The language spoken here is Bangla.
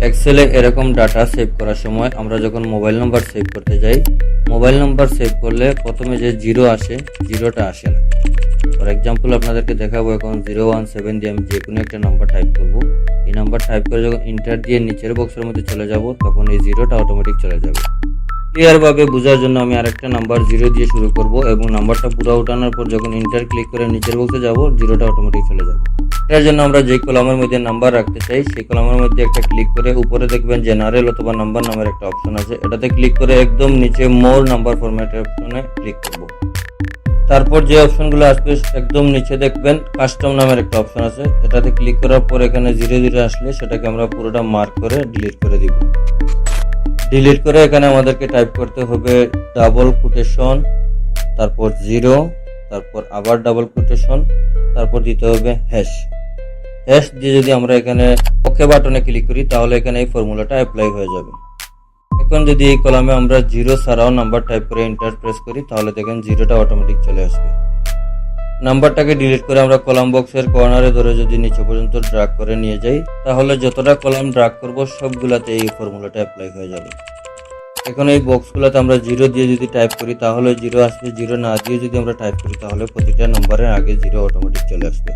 এক্সেলে এরকম ডাটা সেভ করার সময় আমরা যখন মোবাইল নাম্বার সেভ করতে যাই মোবাইল নাম্বার সেভ করলে প্রথমে যে জিরো আসে জিরোটা আসে না। ফর এক্সাম্পল আপনাদেরকে দেখাবো এখন জিরো ওয়ান সেভেন দিয়ে আমি যে কোনো একটা নাম্বার টাইপ করব। এই নাম্বার টাইপ করে যখন ইন্টার দিয়ে নিচের বক্সের মধ্যে চলে যাব, তখন এই জিরোটা অটোমেটিক চলে যাবে। ক্লিয়ার ভাবে বোঝার জন্য আমি আরেকটা নাম্বার জিরো দিয়ে শুরু করব এবং নাম্বারটা পুরো উঠানোর পর যখন ইন্টার ক্লিক করে নিচের বক্সে যাব জিরোটা অটোমেটিক চলে যাবে। এটার জন্য আমরা যে কলামের মধ্যে নাম্বার রাখতে চাই, সেই কলামের মধ্যে একটা ক্লিক করে উপরে দেখবেন জেনারেল অথবা নাম্বার নামের একটা অপশন আছে। এটাতে ক্লিক করে একদম নিচে মোর নাম্বার ফরম্যাটের অপশনে ক্লিক করব। তারপর যে অপশনগুলো আসবে, একদম নিচে দেখবেন কাস্টম নামের একটা অপশন আছে। এটাতে ক্লিক করার পর এখানে জিরো জিরো আসলে সেটাকে আমরা পুরোটা মার্ক করে ডিলিট করে দিব। ডিলিট করে এখানে আমাদেরকে টাইপ করতে হবে ডাবল কোটেশন তারপর জিরো তারপর আবার ডাবল কোটেশন তারপর দিতে হবে হ্যাশ হ্যাশ দিয়ে যদি আমরা এখানে ওকে বাটনে ক্লিক করি, তাহলে এখানে এই ফর্মুলাটা অ্যাপ্লাই হয়ে যাবে। এখন যদি এই কলামে আমরা জিরো ছাড়াও নাম্বার টাইপ করে এন্টার প্রেস করি, তাহলে দেখেন জিরোটা অটোমেটিক চলে আসবে। নাম্বারটাকে ডিলিট করে আমরা কলাম বক্সের কর্নারে ধরে যদি নিচে পর্যন্ত ড্রাগ করে নিয়ে যাই, তাহলে যতটা কলাম ড্রাগ করব, সবগুলাতে এই ফর্মুলাটা অ্যাপ্লাই হয়ে যাবে। এখন এই বক্সগুলোতে আমরা জিরো দিয়ে যদি টাইপ করি, তাহলে জিরো আসবে জিরো না দিয়ে যদি আমরা টাইপ করি, তাহলে প্রতিটা নম্বরের আগে জিরো অটোমেটিক চলে আসবে।